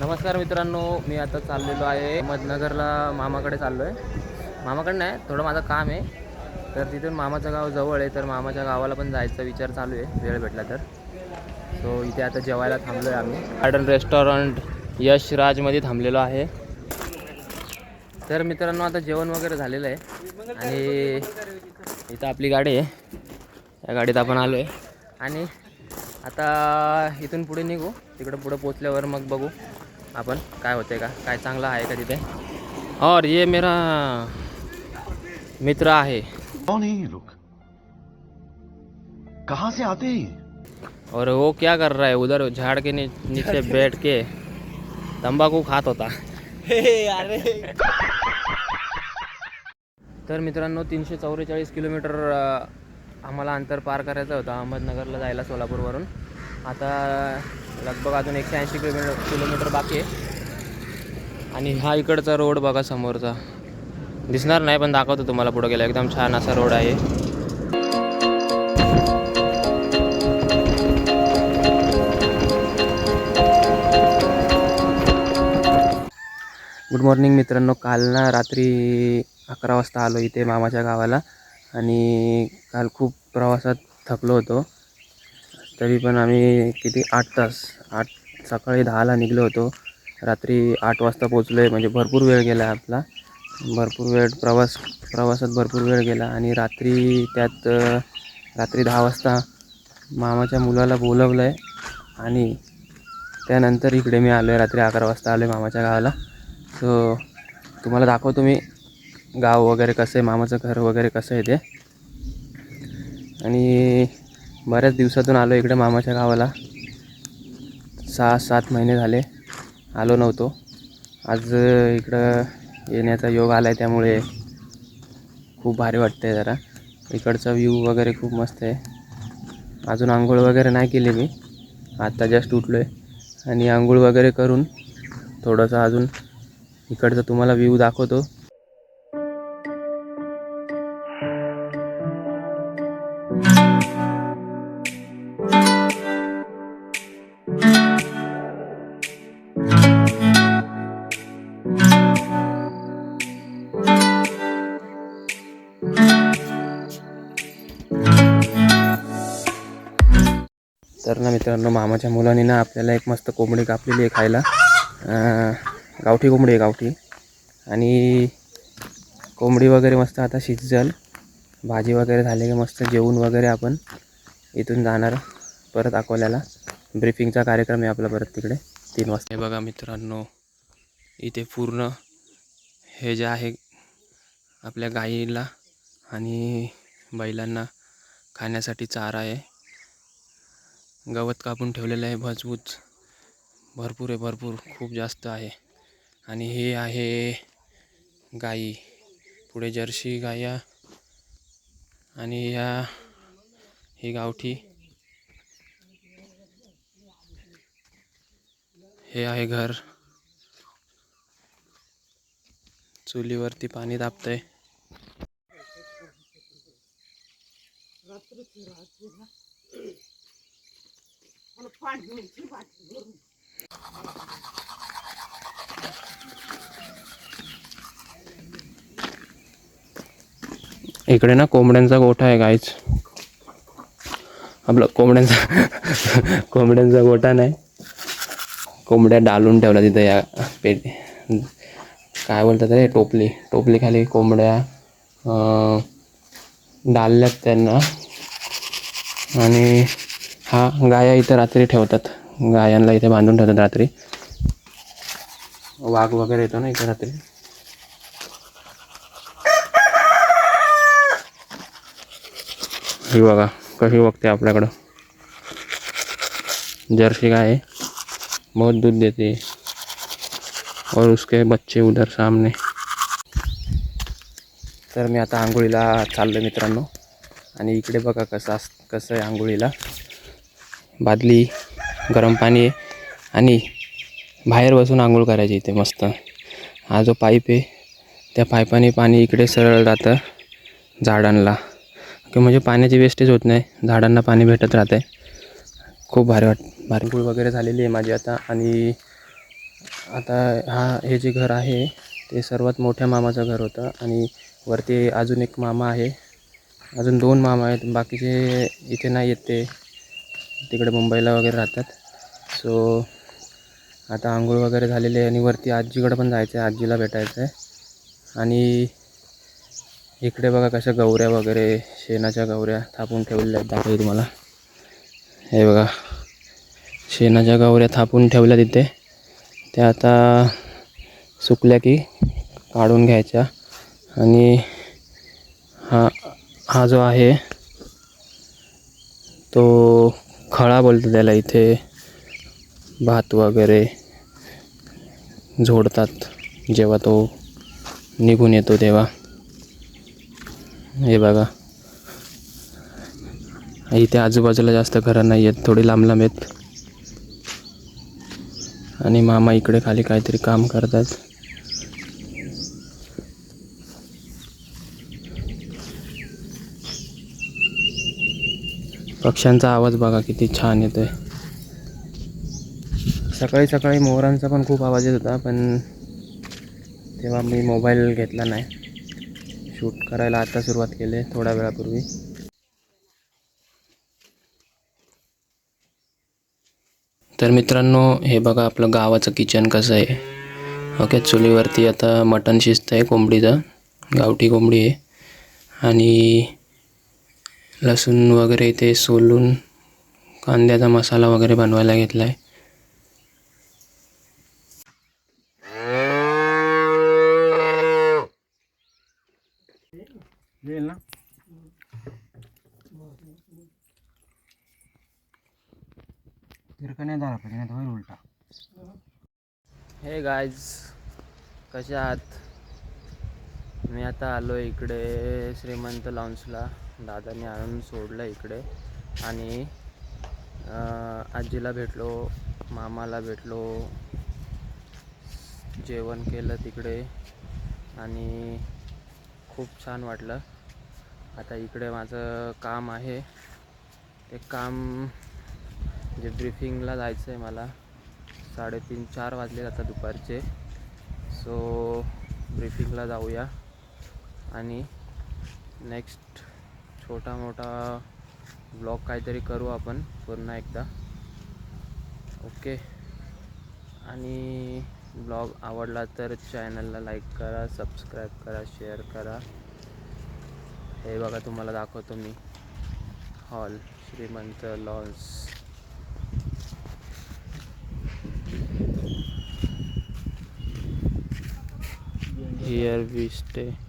नमस्कार मित्रांनो मी आता चाललेलो आहे अहमदनगरला मामाकडे चाललो आहे मामाकडे नाही थोडं माझं काम आहे. तर तिथून मामाचं गाव जवळ आहे तर मामाच्या गावाला पण जायचा विचार चालू आहे वेळ भेटला तर. सो इथे आता जेवायला थांबलो आहे आम्ही. गार्डन रेस्टॉरंट यश राजमध्ये थांबलेलो आहे. तर मित्रांनो आता जेवण वगैरे झालेलं आहे. आणि इथं आपली गाडी आहे. या गाडीत आपण आलो आहे आणि आता इथून पुढे निघू. तिकडं पुढं पोचल्यावर मग बघू. आपण. काय होते का? काय चांगलं आहे का तिथे? और ये मेरा मित्र आहे. है लोग? कहां से आते हैं? और वो क्या कर रहा है? उधर झाड़ के नीचे बैठ के तंबाखू खात होता। तर मित्रांनो तीनशे चौवेचाळीस किलोमीटर आम्हाला अंतर पार करायचं होतं. अहमदनगरला जायला सोलापूरवरून. आता लगभग अजून एकशे ऐंशी किलोमीटर किलोमीटर बाकी आहे. आणि हा इकडचा रोड बघा समोरचा. दिसणार नाही पण दाखवतो तुम्हाला पुढं गेला एकदम छान असा रोड आहे. गुड मॉर्निंग मित्रांनो. काल ना रात्री अकरा वाजता आलो इथे मामाच्या गावाला. आणि काल खूप प्रवासात थकलो होतो. तरी पण आम्ही किती आठ तास आठ सकाळी दहाला निघलो होतो. रात्री आठ वाजता पोचलो आहे म्हणजे भरपूर वेळ गेला आपला. भरपूर वेळ प्रवास प्रवासात भरपूर वेळ गेला आणि रात्री त्यात रात्री दहा वाजता मामाच्या मुलाला बोलवलं आहे आणि त्यानंतर इकडे मी आलो आहे रात्री अकरा वाजता आलो आहे मामाच्या गावाला. सो तुम्हाला दाखवतो मी गाव वगैरे कसं आहे मामाचं घर वगैरे कसं आहे ते. आणि बऱ्याच दिवसातून आलो इकडे मामाच्या गावाला. सहा सात महिने झाले. आलो नव्हतो. आज इकडं येण्याचा योग आला आहे त्यामुळे खूप भारी वाटतं आहे जरा. इकडचा व्ह्यू वगैरे खूप मस्त आहे. अजून आंघोळ वगैरे नाही केली मी. आत्ता जस्ट उठलो आहे आणि आंघोळ वगैरे करून थोडंसं अजून इकडचा तुम्हाला व्ह्यू दाखवतो. तर ना मित्रांनो मामाच्या मुलाने ना आपल्याला एक मस्त कोंबडी कापलेली आहे खायला. गावठी कोंबडी आहे गावठी. आणि कोंबडी वगैरे मस्त आता शिजल. भाजी वगैरे झाली की मस्त जेवून वगैरे आपण इथून जाणार परत अकोल्याला. ब्रिफिंगचा कार्यक्रम आहे आपला परत तिकडे. तीन वाजता. बघा मित्रांनो इथे पूर्ण हे जे आहे आपल्या गाईला आणि बैलांना खाण्यासाठी चारा आहे. गवत कापून ठेवलेलं आहे भजबूज भरपूर आहे भरपूर. खूप जास्त आहे. आणि हे आहे गाई. पुढे जर्सी गाया. आणि ह्या ही गावठी. हे आहे घर. चुलीवरती पाणी तापतंय. इकडे ना कोंबड्यांचा गोठा आहे गायच आपलं कोंबड्यांचा कोंबड्यांचा गोठा नाही. कोंबड्या डालून ठेवल्या तिथं या पेट काय बोलतात रे टोपली. टोपली खाली कोंबड्या डालल्यात त्यांना. आणि हा गाया इथं रात्री ठेवतात. गायांना इथे बांधून ठेवतात रात्री. वाघ वगैरे येतो ना इथे रात्री. ही बघा कशी बघते आपल्याकडं. जर्सी गाय है बहुत दूध देते. और उसके बच्चे उधर सामने। तर मी आता आंघोळीला चाललो मित्रांनो. आणि इकडे बघा कसं अस कसं आहे आंघोळीला. बादली गरम पाणी आहे. आणि बाहेर बसून आंघोळ करायची इथे मस्त. हा जो पाईप आहे त्या पाईपाने पाणी इकडे सरळ जातं झाडांना की म्हणजे पाण्याची वेस्टेज होत नाही. झाडांना पाणी भेटत राहते खूप भारी वाट भारी. वगैरे झालेली आहे माझी आता. आणि आता हा हे जे घर आहे ते सर्वात मोठ्या मामाचं घर होतं आणि वरती अजून एक मामा आहे. अजून दोन मामा आहेत. बाकीचे इथे नाही येत ते तिकडे मुंबईला वगैरे राहतात. सो आता आंघोळ वगैरे झालेले आहे आणि वरती आजीकडं पण जायचं आहे आजीला भेटायचं आहे आणि इकडे बघा कशा गवऱ्या वगैरे शेणाच्या गवऱ्या थापून ठेवलेल्या आहेत. दाखवते तुम्हाला. हे बघा. शेणाच्या गवऱ्या थापून ठेवल्या तिथे त्या आता सुकल्या की काढून घ्यायच्या. आणि हा हा जो आहे तो खळा बोलतो त्याला इथे. भात वगैरे झोडतात जेव्हा तो निघून येतो तेव्हा. हे बघा. इथे आजूबाजूला जास्त घरं नाही आहेत थोडी लांब लांब आहेत. आणि मामा इकडे खाली काहीतरी काम करतात. पक्ष्यांचा आवाज बघा किती छान येतोय. सकाळी सकाळी मोरांचा पण खूप आवाज येत होता पण तेव्हा मी मोबाईल घेतला नाही. शूट करायला आता सुरुवात केली थोड्या वेळापूर्वी. तर मित्रांनो हे बघा आपलं गावाचं किचन कसं आहे. ओके चुलीवरती आता मटण शिजतं आहे कोंबडीचं. गावठी कोंबडी आहे. आणि लसूण वगैरे ते सोलून कांद्याचा मसाला वगैरे बनवायला घेतला आहे हे गायज कसे आहात? मी आता आलो इकडे श्रीमंत लॉन्सला दादाने आणून सोडलं इकडे. आणि आजीला भेटलो मामाला भेटलो जेवण केलं तिकडे. आणि खूप छान वाटलं. आता इकडे माझं काम आहे. ते काम जे ब्रिफिंगला जायचं आहे मला. साडेतीन चार वाजले आता दुपारचे. सो ब्रिफिंगला जाऊया. आणि नेक्स्ट छोटा मोठा ब्लॉग काहीतरी करू आपण पुन्हा एकदा. ओके आणि ब्लॉग आवडला तर चॅनलला लाईक करा सबस्क्राईब करा शेअर करा. हे बघा तुम्हाला दाखवतो मी. Hall Shrimant lawns here we stay चल